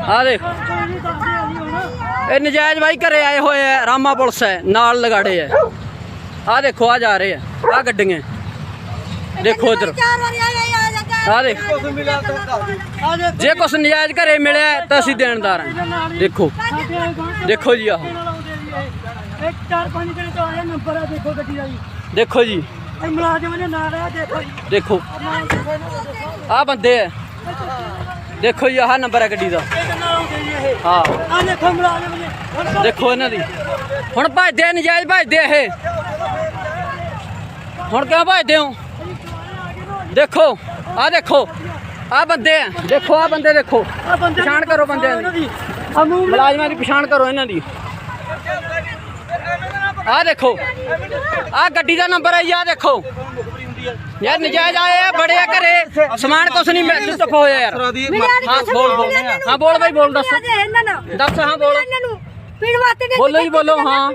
ਆ ਦੇਖ। ਇਹ ਨਜਾਇਜ਼ ਬਾਈ ਘਰੇ ਆਏ ਹੋਏ ਆ, ਰਾਮਾ ਪੁਲਿਸ ਹੈ, ਨਾਲ ਲਗਾੜੇ ਆ। ਆ ਦੇਖੋ ਆ ਜਾ ਰਹੇ ਆ ਆ ਗੱਡੀਆਂ। ਦੇਖੋ ਇੱਧਰ। ਆ ਦੇਖ। ਜੇ ਕੁਛ ਨਜਾਇਜ਼ ਘਰੇ ਮਿਲਿਆ ਤਾਂ ਅਸੀਂ ਦੇਣਦਾਰ ਹਾਂ। ਦੇਖੋ। ਦੇਖੋ ਜੀ ਆਹ। ਦੇਖੋ ਜੀ। ਦੇਖੋ। ਜੀ ਦੇਖੋ ਜੀ ਦੇਖੋ ਆ ਬੰਦੇ ਆ। ਦੇਖੋ ਜੀ ਆਹ ਨੰਬਰ ਹੈ ਗੱਡੀ ਦਾ। ਹਾਂ। ਆ ਦੇਖੋ ਮੁਲਾਜ਼ਮ ਨੇ ਹੁਣ ਦੇਖੋ ਇਹਨਾਂ ਦੀ। ਹੁਣ ਭੱਜਦੇ ਆ, ਨਜਾਇਜ਼ ਭੱਜਦੇ ਆ ਇਹ। ਹੁਣ ਕਿਉਂ ਭੱਜਦੇ ਹੋ? ਦੇਖੋ ਆ ਦੇਖੋ ਆ ਬੰਦੇ ਆ। ਦੇਖੋ ਆ ਬੰਦੇ ਦੇਖੋ। ਆ ਬੰਦੇ ਪਛਾਣ ਕਰੋ ਬੰਦਿਆਂ ਦੀ। ਆ ਮੂੰਹ ਮੁਲਾਜ਼ਮਾਂ ਦੀ ਪਛਾਣ ਕਰੋ ਇਹਨਾਂ ਦੀ। ਆ ਦੇਖੋ ਆ ਗੱਡੀ ਦਾ ਨੰਬਰ ਹੈ ਆ ਦੇਖੋ। ਯਾਰ ਨਜਾਇਜ਼ ਆਏ ਆ ਬੜੇ ਆ ਘਰੇ। ਸਮਾਨ ਕੁਛ ਨਹੀਂ ਮਿਲ ਚੁੱਪ ਹੋਇਆ ਯਾਰ। ਹਾਂ ਬੋਲ ਬੋਲ। ਹਾਂ ਬੋਲ ਬਾਈ ਬੋਲ ਦੱਸ। ਦੱਸ ਹਾਂ ਬੋਲ। ਬੋਲੋ ਜੀ, ਬੋਲੋ, ਹਾਂ।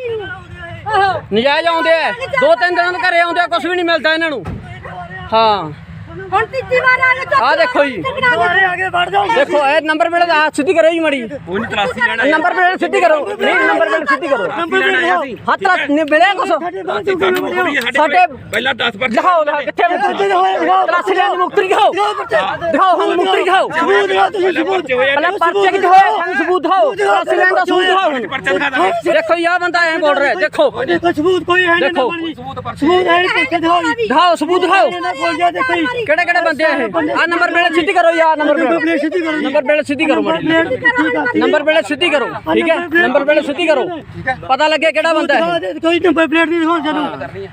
ਨਜਾਇਜ਼ ਆਉਂਦੇ ਆ। ਦੋ ਤਿੰਨ ਦਿਨਾਂ ਤੋਂ ਘਰੇ ਆਉਂਦੇ ਆ ਕੁਛ ਵੀ ਨਹੀਂ ਮਿਲਦਾ ਇਹਨਾਂ ਨੂੰ। ਹਾਂ। ਹੁਣ ਤੀਜੀ ਵਾਰ ਆ ਗਏ ਆਹ ਦੇਖੋ ਜੀ। ਦੁਬਾਰੇ ਅੱਗੇ ਵੜ ਜਾਓ। ਦੇਖੋ ਇਹ ਨੰਬਰ ਪਲੇਟ ਦਾ ਹੱਥ ਸਿੱਧੀ ਕਰੋ ਜੀ ਮੜੀ। ਤਲਾਸੀ ਲੈਣਾ ਨੰਬਰ ਪਲੇਟ ਸਿੱਧੀ ਕਰੋ। ਨਹੀਂ ਨੰਬਰ ਪਲੇਟ ਸਿੱਧੀ ਕਰੋ। ਹੱਥ ਲਾ ਨਹੀਂ ਮਿਲਿਆ ਕੁਛ? ਸਾਡੇ ਪਹਿਲਾਂ 10 ਪਰ ਦਿਖਾਓ ਦਿਖਾਓ ਕਿੱਥੇ ਤਲਾਸੀ ਲੈਣ ਮੁਕਤਰੀ ਦਿਖਾਓ। ਦਿਖਾਓ ਹੁਣ ਮੁਕਤਰੀ ਦਿਖਾਓ ਸਬੂਤ ਦਿਖਾਓ। ਤੁਸੀਂ ਸਬੂਤ। ਪਹਿਲਾਂ ਪਰਚੇ ਕਿੱਥੇ ਹੋਏ? ਸਾਨੂੰ ਸਬੂਤ ਦਿਖਾਓ। ਤਲਾਸੀ ਲੈਣ ਦਾ ਸਬੂਤ ਦਿਖਾਓ। ਪਰਚਾ ਦਿਖਾ ਆਹ ਬੰਦਾ ਐਂ ਬੋਲ ਰਿਹਾ ਦੇਖੋ। ਸਬੂਤ ਕੋਈ ਹੈ ਨਹੀਂ ਦੇਖੋ। ਨੰਬਰ ਜੀ। ਸਬੂਤ ਦਿਖਾਓ ਜੀ। ਦਿਖਾਓ ਸਬੂਤ ਦਿਖਾਓ। ਕਿਹੜੇ ਕਿਹੜੇ ਬੰਦੇ ਆ ਇਹ? ਆ ਨੰਬਰ ਪਲੇਟ ਸਿੱਧੀ ਕਰੋ ਯਾਰ ਨੰਬਰ ਪਲੇਟ ਸਿੱਧੀ ਕਰੋ ਨੰਬਰ ਪਲੇਟ ਸਿੱਧੀ ਕਰੋ ਮੜੀ ਨੰਬਰ ਪਲੇਟ ਸਿੱਧੀ ਕਰੋ ਠੀਕ ਹੈ? ਨੰਬਰ ਪਲੇਟ ਸਿੱਧੀ ਕਰੋ। ਪਤਾ ਲੱਗੇ ਕਿਹੜਾ ਬੰਦਾ ਹੈ? ਕੋਈ ਨੰਬਰ ਪਲੇਟ ਨਹੀਂ ਦਿਖਾਓ ਸਾਨੂੰ।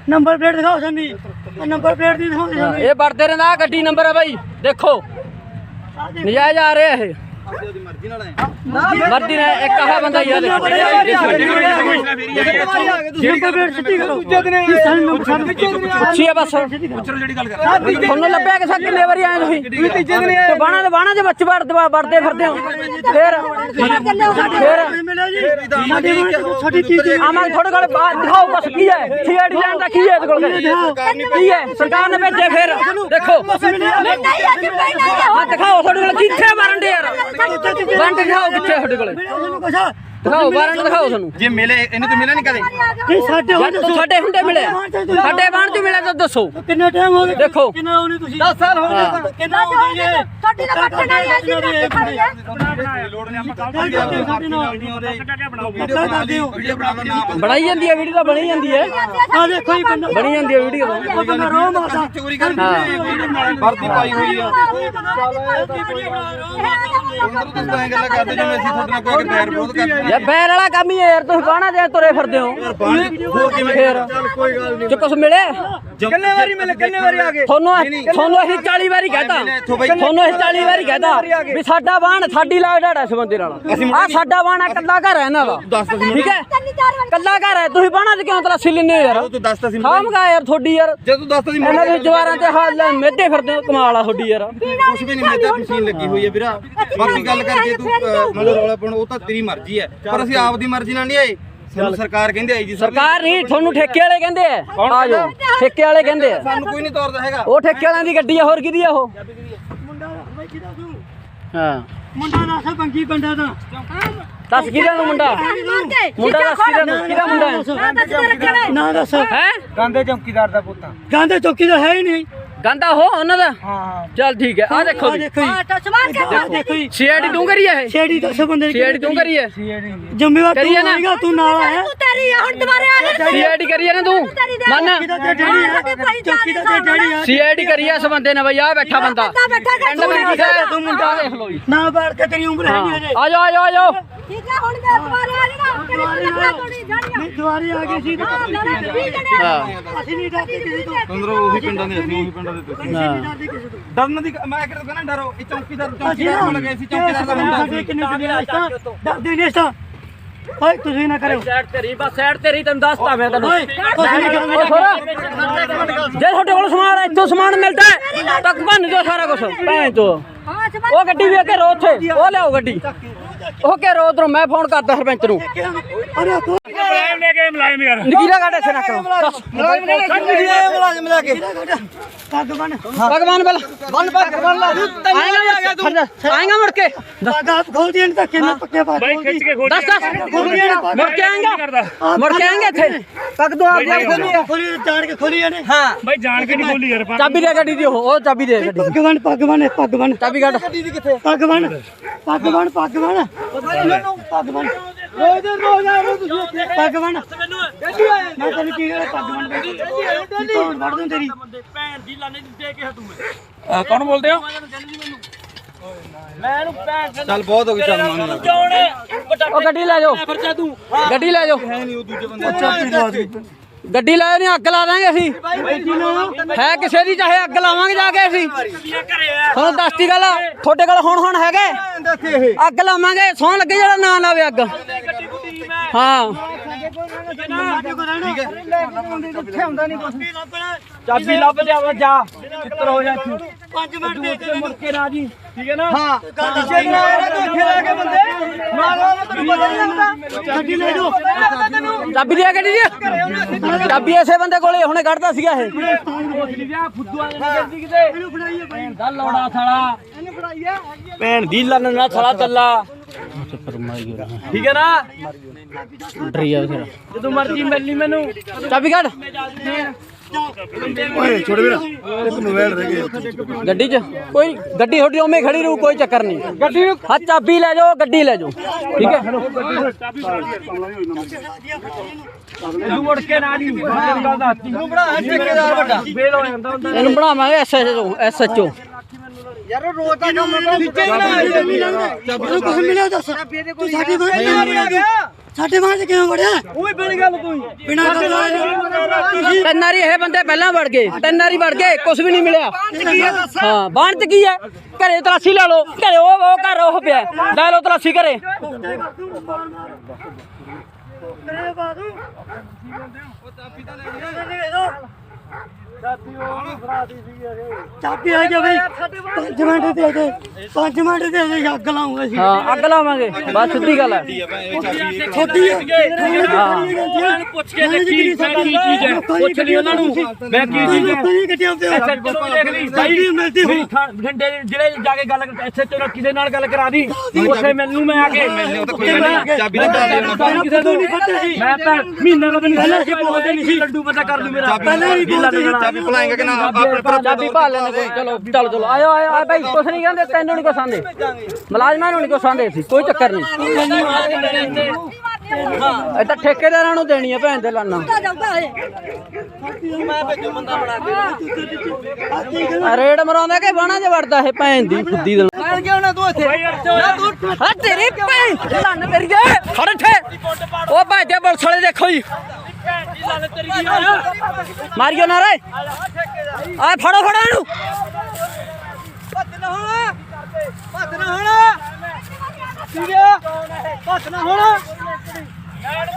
ਨੰਬਰ ਪਲੇਟ ਦਿਖਾਓ ਸਾਨੂੰ। ਨੰਬਰ ਪਲੇਟ ਨਹੀਂ ਦਿਖਾਓ ਇਹ ਵਰਦੇ ਰਹਿੰਦਾ ਗੱਡੀ ਨੰਬਰ ਹੈ ਬਾਈ। ਦੇਖੋ। ਨਜਾਇਜ਼ ਆ ਰਿਹਾ ਇਹ। ਮਰਜ਼ੀ ਨਾਲ ਇੱਕ ਆਹ ਬੰਦਾ ਹੀ ਆ ਦੇਖੋ ਨੰਬਰ ਪਲੇਟ ਸਿੱਧੀ ਕਰੋ ਦੂਜੇ ਦਿਨ ਸਾਨੂੰ ਸਾਨੂੰ ਪੁੱਛੀ ਆ ਬਸ ਚਲੋ ਜਿਹੜੀ ਗੱਲ ਕਰ ਤੁਹਾਨੂੰ ਲੱਭਿਆ ਕਿ ਸਾ ਕਿੰਨੇ ਵਾਰੀ ਆਏ ਤੁਸੀਂ ਤੀਜੇ ਦਿਨ ਬਾਣਾ ਦੇ ਬਾਣਾ ਦੇ ਬੱਚੇ ਵੜਦੇ ਵੜਦੇ ਫਿਰਦੇ ਹੋ ਫੇਰ ਫੇਰ ਤੁਹਾਡੇ ਕੋਲ ਦਿਖਾਓ ਕੀ ਹੈ? ਸੀਆਈਡੀ ਲੈਣ ਦਾ ਕੀ ਹੈ ਕੋਲ? ਫਿਰ? ਦੇਖੋ। ਨਹੀਂ ਅਸੀਂ ਪੈਣਾ ਹਾਂ ਦਿਖਾਓ ਤੁਹਾਡੇ ਕੋਲ ਕਿੱਥੇ ਯਾਰ ਵਾਰੰਟ ਦਿਖਾਓ ਤੁਹਾਡੇ ਕੁਛ ਦਿਖਾਓ ਸਾਨੂੰ ਜੇ ਮਿਲੇ ਇਹਨੂੰ ਤਾਂ ਮਿਲਿਆ ਨਹੀਂ ਕਦੇ? ਨਹੀਂ ਸਾਡੇ ਜਦ ਤੋਂ ਸਾਡੇ ਹੁੰਦੇ ਮਿਲੇ ਸਾਡੇ ਬਾਣ ਚ ਮਿਲਿਆ ਤਾਂ ਦੱਸੋ। ਕਿੰਨਾ ਟਾਈਮ ਹੋ ਗਿਆ? ਦੇਖੋ। ਕਿੰਨਾ ਹੋਣੀ ਤੁਸੀਂ? 10 ਸਾਲ ਹੋ ਗਏ। ਕਿੰਨਾ ਹੋ ਗਏ ਤੁਹਾਡੀ ਹੀ ਅਸੀਂ ਰੱਖੀ ਖੜੀ ਹੈ ਬਣਾਈ ਜਾਂਦੀ ਹੈ ਵੀਡੀਓ ਤਾਂ ਬਣੀ ਜਾਂਦੀ ਹੈ। ਆ ਦੇਖੋ ਬੰਦਾ ਬਣੀ ਜਾਂਦੀ ਹੈ ਵੀਡੀਓ ਰੋ ਮਾਰਦਾ ਚੋਰੀ ਕਰ ਹਾਂ। ਵਰਦੀ ਪਾਈ ਹੋਈ ਆ। ਉਹਨਾਂ ਤੁਸੀਂ ਤਾਂ ਇਹ ਗੱਲਾਂ ਕਰਦੇ ਜਿਵੇਂ ਅਸੀਂ ਤੁਹਾਡੇ ਨਾਲ ਕੋਈ ਬੈਰ ਵਿਰੋਧ ਕਰਦੇ ਯਾਰ ਬੈਰ ਵਾਲਾ ਕੰਮ ਹੀ ਹੈ ਯਾਰ ਤੁਸੀਂ ਬਾਣਾ ਦੇ ਤੁਰੇ ਫਿਰਦੇ ਹੋ। ਹੋਰ ਕਿਵੇਂ ਫੇਰ ਕੋਈ ਗੱਲ ਨਹੀਂ। ਜੇ ਕੁਛ ਮਿਲੇ ਕਿੰਨੇ ਵਾਰੀ ਮਿਲੇ ਕਿੰਨੇ ਵਾਰੀ ਆ ਗਏ? ਤੁਹਾਨੂੰ ਤੁਹਾਨੂੰ ਅਸੀਂ 40 ਵਾਰੀ ਕਹਤਾ। ਤੁਹਾਨੂੰ ਅਸੀਂ 40 ਵਾਰੀ ਕਹਤਾ ਵੀ ਸਾਡਾ ਬਾਣ ਸਾਡੀ ਲਾਗ ਡਾੜਾ ਇਸ ਬੰਦੇ ਨਾਲ। ਆ ਸਾਡਾ ਬਾਣ ਹੈ ਕੱਲਾ ਘਰ ਹੈ ਇਹਨਾਂ ਦਾ। ਠੀਕ ਹੈ? ਕੱਲਾ ਘਰ ਹੈ ਤੁਸੀਂ ਬਾਣਾ ਤੇ ਕਿਉਂ ਤਲਾਸੀ ਲੈਂਦੇ ਹੋ ਯਾਰ? ਤੂੰ ਦੱਸਦਾ ਸੀ ਖਾਮ ਗਾ ਯਾਰ ਤੁਹਾਡੀ ਯਾਰ। ਜੇ ਤੂੰ ਦੱਸਦਾ ਸੀ ਇਹਨਾਂ ਦੇ ਜਵਾਰਾਂ ਤੇ ਹਾਲ ਮੇਦੇ ਫਿਰਦੇ ਹੋ ਕਮਾਲ ਆ ਤੁਹਾਡੀ ਯਾਰ। ਕੁਝ ਵੀ ਨਹੀਂ ਮੇਦਾ ਮਸ਼ੀਨ ਲੱਗੀ ਹੋਈ ਹੈ ਵੀਰਾ। ਬਾਕੀ ਗੱਲ ਕਰਕੇ ਤੂੰ ਮਤਲਬ ਰੌਲਾ ਪਾਉਣ ਉਹ ਤਾਂ ਤੇਰੀ ਮਰਜ਼ੀ ਹੈ। ਪਰ ਅਸੀਂ ਆਪਦੀ ਮਰਜ਼ੀ ਨਾਲ ਨਹੀਂ ਆਏ। ਸਾਨੂੰ ਸਰਕਾਰ ਕਹਿੰਦੇ ਆਈ ਜੀ ਸਰ ਸਰਕਾਰ ਨਹੀਂ ਤੁਹਾਨੂੰ ਠੇਕੇ ਵਾਲੇ ਕਹਿੰਦੇ ਆ। ਆ ਜਾਓ ਠੇਕੇ ਵਾਲੇ ਕਹਿੰਦੇ ਆ। ਸਾਨੂੰ ਕੋਈ ਨਹੀਂ ਤੋਰਦਾ ਹੈਗਾ। ਉਹ ਠੇਕੇ ਵਾਲਿਆਂ ਦੀ ਗੱਡੀ ਆ ਹੋਰ ਕਿਹਦੀ ਆ ਉਹ? ਮੁੰਡਾ ਬਈ ਕਿਹਦਾ ਤੂੰ? ਹਾਂ। ਮੁੰਡਾ ਦੱਸ ਬੰਗੀ ਬੰਦਾ ਦਾ। ਦੱਸ ਕਿਹਦਾ ਨੂੰ ਮੁੰਡਾ? ਮੁੰਡਾ? ਦੱਸ ਕਿਹਦਾ ਨੂੰ ਕਿਹਦਾ ਮੁੰਡਾ? ਹੈ ਨਾ ਦੱਸ ਹੈ? ਗਾਂਦੇ ਚੌਕੀਦਾਰ ਦਾ ਪੁੱਤ ਗਾਂਦੇ ਚੌਕੀ ਦਾ ਹੈ ਹੀ ਨਹੀਂ ਗੰਦਾ ਹੋ ਉਹਨਾਂ ਦਾ? ਹਾਂ। ਚੱਲ ਠੀਕ ਹੈ ਆ ਦੇਖੋ ਆ ਜੀ ਦੇਖੋ ਜੀ। ਆ ਦੇਖੋ ਜੀ। ਸੀਆਈਡੀ ਤੂੰ ਕਰੀ ਹੈ ਇਹ। ਛੇੜੀ ਦੱਸ ਬੰਦੇ ਨੇ ਸੀਆਈਡੀ ਤੂੰ ਕਰੀ ਹੈ ਜ਼ਿੰਮੇਵਾਰ ਤੂੰ ਕਰੀਏ ਨਾ। ਹੋਏਗਾ ਤੂੰ ਨਾਲ ਆਇਆ ਤੂੰ ਤੇਰੀ ਆ, ਹੁਣ ਦੁਬਾਰੇ ਆ ਗਏ ਸੀਆਈਡੀ ਕਰੀ ਹੈ ਨਾ ਤੂੰ। ਮੰਨ। ਚੌਕੀ ਦਾ ਤੇ ਡੈਡੀ ਆ। ਸੀਆਈਡੀ ਕਰੀ ਹੈ ਇਸ ਬੰਦੇ ਨੇ ਬਈ ਆ ਬੈਠਾ ਬੰਦਾ। ਬੈਠਾ ਐਂਡ ਵਿੱਚ ਤੂੰ ਮੁੰਡਾ। ਦੇਖ ਲਓ ਜੀ। ਨਾ ਬਾੜ ਕੇ ਤੇਰੀ ਉਮਰ ਹੈ। ਨਹੀਂ ਹਜੇ। ਆ ਜਾਓ ਆ ਜਾਓ ਆ ਜਾਓ। ਠੀਕ ਹੈ ਹੁਣ ਮੈਂ ਦੁਬਾਰੇ ਆ ਜਾਣਾ। ਤੇਰੀ ਲੱਕੜਾਂ ਤੋੜੀ ਜਾਣੀਆਂ ਨਹੀਂ ਦੁਆਰੇ ਆ ਗਏ ਸੀ ਤਾਂ ਜਣੇ ਹਾਂ ਅਸੀਂ ਨਹੀਂ ਡਰਦੇ ਕਿਸੇ ਤੋਂ। ਅੰਦਰੋਂ ਉਹੀ ਪਿੰਡਾਂ ਦੇ ਅਸੀਂ ਉਹੀ ਪਿੰਡਾਂ ਦੇ ਤੁਸੀਂ। ਅਸੀਂ ਨਹੀਂ ਡਰਦੇ ਕਿਸੇ ਤੋਂ। ਡਰਨ ਦੀ ਮੈਂ ਕਿਹਾ ਕਹਿੰਦਾ ਡਰੋ ਇਹ ਚੌਕੀਦਾਰ ਅਸੀਂ ਚੌਕੀਦਾਰ ਕੋਲ ਗਏ ਸੀ ਚੌਕੀਦਾਰ ਦਾ ਮੁੰਡਾ ਸਾਡੇ ਕਿੰਨੇ ਕਿੰਨੇ ਰਿਸ਼ਤਾ ਡਰਦੇ ਨਹੀਂ ਰਿਸ਼ਤਾ ਓਏ ਤੁਸੀਂ ਨਾ ਕਰਿਓ। ਸਾਈਡ ਤੇਰੀ ਬਸ ਸਾਈਡ ਤੇਰੀ ਤੈਨੂੰ ਦੱਸਤਾ ਮੈਂ ਤੈਨੂੰ। ਓਏ ਤੁਸੀਂ ਨਹੀਂ ਓ ਕਰਨਾ ਥੋੜਾ ਜੇ ਤੁਹਾਡੇ ਕੋਲ ਸਮਾਨ ਹੈ, ਇੱਥੋਂ ਸਮਾਨ ਮਿਲਦਾ ਹੈ ਤਾਂ ਭੰਨ ਦਿਓ ਸਾਰਾ ਕੁਝ ਭੈਣ ਤੋਂ ਹਾਂ ਜਵਾਨ ਉਹ ਗੱਡੀ ਵੇਖ ਕੇ ਰੋ ਉੱਥੇ। ਉਹ ਲਿਆਓ ਗੱਡੀ। ਉਹ ਕੇ ਰੋ ਉਧਰੋਂ ਮੈਂ ਫੋਨ ਕਰਦਾ ਸਰਪੰਚ ਨੂੰ। ਅਰੇ ਮੁਲਾਇਮ ਲੈ ਕੇ ਮੁਲਾਇਮ ਯਾਰ ਨਕੀਰਾ ਇਸੇ ਨੱਕ ਨੂੰ ਦੱਸ ਮੁਲਾਜ਼ਮ ਲੈ ਕੇ। ਪੱਗ ਬਣ ਭਗਵਾਨ ਬਲ ਬੰਨ ਪੱਗ ਬੰਨ ਲਾ ਆਏਗਾ ਆਏਗਾ ਮੁੜ ਕੇ ਆਪ ਖੋਲਦੀ ਨਹੀਂ ਧੱਕੇ ਨਾਲ ਪੱਕੇ ਪਾ ਬਾਈ ਖਿੱਚ ਕੇ ਖੋਲ ਦੱਸ ਦੱਸ। ਮੁੜ ਕੇ ਆਏਗਾ। ਮੁੜ ਕੇ ਆਏਗਾ ਇੱਥੇ। ਪੱਗ ਤੋਂ ਆਪ ਆਪ ਖੋਲੀ ਆ। ਖੋਲੀ ਜਾਣ ਕੇ ਖੋਲੀ ਇਹਨੇ ਹਾਂ। ਬਾਈ ਜਾਣ ਕੇ ਨਹੀਂ ਖੋਲੀ ਯਾਰ ਚਾਬੀ ਦੇ ਗੱਡੀ ਦੀ ਉਹ। ਉਹ ਚਾਬੀ ਦੇ ਗੱਡੀ ਪੱਗ ਬਣ ਪੱਗ ਬਣ ਪੱਗ ਬਣ ਚਾਬੀ ਕੱਢ। ਪੱਗ ਬਣ ਪੱਗ ਬਣ ਪੱਗ ਬਣ ਪੱਗ ਬਣ ਰੋਜ਼ ਦੇ ਰੋਜ਼ ਆ ਰਹੇ ਤੁਸੀਂ ਪੱਗ ਬਣ ਮੈਂ ਤੈਨੂੰ ਕੀ ਕਰਾਂ ਪੱਗ ਬਣ ਕੌਣ ਵੜ ਦੂੰ ਤੇਰੀ। ਕੌਣ ਬੋਲਦੇ ਹੋ? ਚੱਲ ਬਹੁਤ ਹੋ ਗਈ ਚੱਲ ਮੰਨ ਲਾ ਉਹ ਗੱਡੀ ਲੈ ਜਾਓ। ਗੱਡੀ ਲੈ ਜਾਓ। ਗੱਡੀ ਲੈ ਨਹੀਂ ਅੱਗ ਲਾ ਦਾਂਗੇ ਅਸੀਂ। ਹੈ ਕਿਸੇ ਦੀ, ਚਾਹੇ ਅੱਗ ਲਾਵਾਂਗੇ ਜਾ ਕੇ ਅਸੀਂ। ਤੁਹਾਨੂੰ ਦੱਸਤੀ ਗੱਲ, ਤੁਹਾਡੇ ਕੋਲ ਹੁਣ ਹੁਣ ਹੈਗੇ? ਅੱਗ ਲਾਵਾਂਗੇ ਸੌਂ ਲੱਗੇ ਜਿਹੜਾ ਨਾ ਲਾਵੇ ਅੱਗ। ਹਾਂ। ਚਾਬੀ ਲੱਭ ਲਿਆ ਜਾ। ਚਿੱਤਰ ਹੋ ਜਾ 5 ਮਿੰਟ ਦੇ ਕੇ ਮੁੜ ਕੇ ਨਾ ਜੀ ਠੀਕ ਹੈ ਨਾ? ਹਾਂ ਗੱਡੀ ਲੈ ਕੇ ਬੰਦੇ। ਮਾਰੋ ਤੈਨੂੰ ਪਤਾ ਨਹੀਂ ਲੱਗਦਾ। ਗੱਡੀ ਲੈ ਜਾਓ। ਚਾਬੀ ਦਿਆ ਗੱਡੀ ਦੀ। ਚਾਬੀ ਐਸੇ ਬੰਦੇ ਕੋਲੇ ਹੁਣੇ ਕੱਢਦਾ ਸੀਗਾ ਇਹ। ਇਹਨੂੰ ਫੜਾਈਏ ਬਾਈ। ਦਾ ਲੋੜਾ ਸਾਲਾ। ਇਹਨੂੰ ਫੜਾਈਏ ਭੈਣ ਦੀ ਲੰਨ ਨਾ ਸਾਲਾ ਚੱਲਾ। ਠੀਕ ਹੈ ਨਾ? ਡਰੀ ਆ ਫਿਰ। ਜਦੋਂ ਮਰਜ਼ੀ ਮਿਲਣੀ ਮੈਨੂੰ। ਚਾਬੀ ਕੱਢ। ਓਏ ਛੋੜ ਵੀਰ ਇੱਕ ਮੋਬਾਈਲ ਰਹਿ ਗਿਆ ਗੱਡੀ 'ਚ? ਕੋਈ ਗੱਡੀ ਤੁਹਾਡੀ ਉਵੇਂ ਖੜੀ ਰਹੂ ਕੋਈ ਚੱਕਰ ਨਹੀਂ। ਗੱਡੀ ਨੂੰ ਹਾਂ ਚਾਬੀ ਲੈ ਜਾਓ ਗੱਡੀ ਲੈ ਜਾਓ। ਠੀਕ ਹੈ? ਤੂੰ ਮੁੜ ਕੇ ਨਾ। ਦੀ ਦੱਸਤੀ ਤੂੰ ਬਣਾ ਠੇਕੇਦਾਰ ਵੱਡਾ। ਫੇਲ ਹੋ ਜਾਂਦਾ ਹੁੰਦਾ ਇਹਨੂੰ ਬਣਾਵਾਂਗੇ ਐਸਐਚਓ ਐਸਐਚਓ ਇਹਨੂੰ ਕੁਝ ਮਿਲਿਆ ਦੱਸ। ਤੂੰ ਸਾਡੀ ਬਾਂਹ ਤੇ ਕਿਵੇਂ ਵੜਿਆ ਸਾਡੇ ਤੇ ਕਿਵੇਂ ਵੜਿਆ? ਓਏ ਬਣ ਗੱਲ ਤੂੰ ਬਿਨਾਂ ਗੱਲ ਤਿੰਨ ਵਾਰੀ ਇਹ ਬੰਦੇ ਪਹਿਲਾਂ ਵੜ ਗਏ ਤਿੰਨ ਵਾਰੀ ਵੜ ਗਏ ਕੁਝ ਵੀ ਨਹੀਂ ਮਿਲਿਆ। ਹਾਂ ਬਾਣ ਚ ਕੀ ਹੈ ਘਰੇ ਤਲਾਸ਼ੀ ਲਾ ਲਓ। ਘਰੇ ਉਹ ਉਹ ਘਰ ਉਹ ਪਿਆ। ਲੈ ਲਓ ਤਲਾਸ਼ੀ ਘਰੇ। ਬਾਦੂ। ਚਾਬੀ ਆ ਗਿਆ ਬਈ। 5 ਮਿੰਟ ਦੇ ਦੇ। 5 ਮਿੰਟ ਦੇ ਦੇ ਅੱਗ ਲਾਉਂਗਾ ਸੀ ਹਾਂ ਅੱਗ ਲਾਵਾਂਗੇ। ਬਸ ਸਿੱਧੀ ਗੱਲ ਹੈ। ਛੋਟੀ ਹਾਂ। ਪੁੱਛ ਕੇ ਦੇਖੀ ਕੀ ਚੀਜ਼ ਹੈ। ਪੁੱਛ ਲਈ ਉਹਨਾਂ ਨੂੰ। ਮੈਂ ਕੀ ਚੀਜ਼ ਹੈ? ਕੋਈ ਗੱਡੀਆਂ ਤੇ ਐਸਾ ਜਦੋਂ ਦੇਖ ਲਈ। ਸਾਈ ਮਿਲਦੀ ਹੋ ਜਾ ਕੇ ਗੱਲ ਐਸੇ ਤੋਂ ਕਿਸੇ ਨਾਲ ਗੱਲ ਕਰਾ ਦੀ। ਉੱਥੇ ਮੈਨੂੰ ਮੈਂ ਆ ਕੇ। ਚਾਬੀ ਦਾ ਘਰ ਲਿਆਉਣਾ ਤਾਂ ਕਿਸੇ ਤੋਂ ਨਹੀਂ ਫੱਟੇ ਸੀ। ਮੈਂ ਤਾਂ ਮਹੀਨੇ ਦਾ ਦਿਨ ਪਹਿਲਾਂ ਸੀ ਬੋਲਦੇ ਨਹੀਂ ਸੀ। ਲੱਡੂ ਪਤਾ ਕਰ ਦੂ ਮੇਰਾ। ਪਹਿਲਾਂ ਹੀ ਬੋਲਦੇ ਸੀ। ਚਾਬੀ ਭੁਲਾਏਗਾ ਕਿ ਨਾ? ਆਪਣੇ ਪਰ ਚਾਬੀ ਭਾਲ ਲੈਣੇ ਕੋਈ ਚਲੋ ਚਲੋ ਚਲੋ ਆਇਓ ਆਇਓ ਆ ਭਾਈ ਕੁਛ ਨਹੀਂ ਕਹਿੰਦੇ ਤੈਨੂੰ ਨਹੀਂ ਕੁਛ ਆਂਦੇ ਮੁਲਾਜ਼ਮਾਂ ਨੂੰ ਨਹੀਂ ਕੁਛ ਆਂਦੇ ਸੀ ਕੋਈ ਚੱਕਰ ਨਹੀਂ ਇਹ ਤਾਂ ਠੇਕੇਦਾਰਾਂ ਨੂੰ ਦੇਣੀ ਹੈ ਭੈਣ ਦੇ ਲਾਨਾ। ਰੇਡ ਮਰਾਉਂਦਾ ਕਿ ਬਾਣਾ ਚ ਵੜਦਾ ਇਹ ਭੈਣ ਦੀ ਫੁੱਦੀ ਦੇ ਮੈਂ ਕਿਉਂ ਨਾ ਤੂੰ ਇੱਥੇ ਹਾਂ ਤੇਰੀ ਭੈਣ ਲੰਨ ਤੇਰੀ ਏ। ਖੜ ਇੱਥੇ। ਉਹ ਭਾਜੇ ਪੁਲਿਸ ਵਾਲੇ ਦੇਖੋ ਜੀ। ਮਾਰਿਓ ਨਾ ਰੇ ਆ ਫੜੋ ਫੜੋ ਇਹਨੂੰ। ਭੱਜ ਨਾ ਹੋਣਾ ਭੱਜ ਨਾ ਹੋਣਾ ਠੀਕ ਭੱਜ ਨਾ ਹੋਣਾ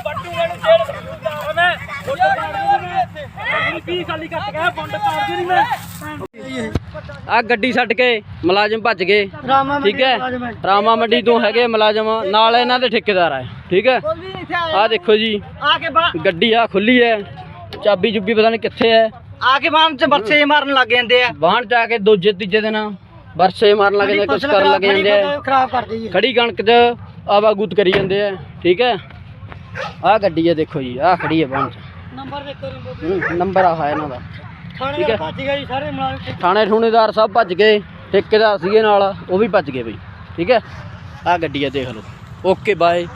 ਬੱਟੂ ਨੂੰ ਜੇਲ੍ਹ ਕਰੂੰਗਾ ਮੈਂ ਫੋਟੋ ਪਾੜ ਦੂੰਗਾ ਮੈਂ 20 ਸਾਲੀ ਕੱਟ ਗਿਆ ਬੰਡ ਪਾੜ ਦੂੰਗੀ ਮੈਂ। ਆ ਗੱਡੀ ਛੱਡ ਕੇ ਮੁਲਾਜ਼ਮ ਭੱਜ ਗਏ। ਠੀਕ ਹੈ? ਰਾਮਾ ਮੰਡੀ ਤੋਂ ਹੈਗੇ ਮੁਲਾਜ਼ਮ ਨਾਲ ਇਹਨਾਂ ਦੇ ਠੇਕੇਦਾਰ ਆ। ਠੀਕ ਹੈ? ਆ ਦੇਖੋ ਜੀ। ਆ ਗੱਡੀ ਆ ਖੁੱਲੀ ਹੈ। ਚਾਬੀ ਜੁੱਬੀ ਪਤਾ ਨਹੀਂ ਕਿੱਥੇ ਹੈ। ਆ ਕੇ ਬਾਹਰ ਚ ਬੱਚੇ ਮਾਰਨ ਲੱਗ ਜਾਂਦੇ ਆ। ਵਾਹਣ ਚ ਆ ਕੇ ਦੂਜੇ ਤੀਜੇ ਦਿਨ ਵਰਸੇ ਮਾਰਨ ਲੱਗ ਜਾਂਦੇ ਕੁਛ ਕਰਨ ਲੱਗ ਜਾਂਦੇ ਆ। ਖਰਾਬ ਖੜੀ ਕਣਕ 'ਚ ਆਵਾਗੂਤ ਕਰੀ ਜਾਂਦੇ ਆ। ਠੀਕ ਹੈ? ਆਹ ਗੱਡੀ ਹੈ ਦੇਖੋ ਜੀ ਆਹ ਖੜੀ ਹੈ ਵਾਹਣ ਚ। ਨੰਬਰ ਦੇਖੋ ਨੰਬਰ ਆ ਹੈ ਇਹਨਾਂ ਦਾ। ਠੀਕ ਹੈ। ਭੱਜ ਗਿਆ ਜੀ ਸਾਰੇ ਮੁਲਾਜ਼ਮ ਥਾਣੇ ਠੂਣੇਦਾਰ ਸਭ ਭੱਜ ਗਏ ਠੇਕੇਦਾਰ ਸੀਗੇ ਨਾਲ ਉਹ ਵੀ ਭੱਜ ਗਏ ਬਈ। ਠੀਕ ਹੈ? ਆਹ ਗੱਡੀ ਦੇਖ ਲਓ। Okay bye.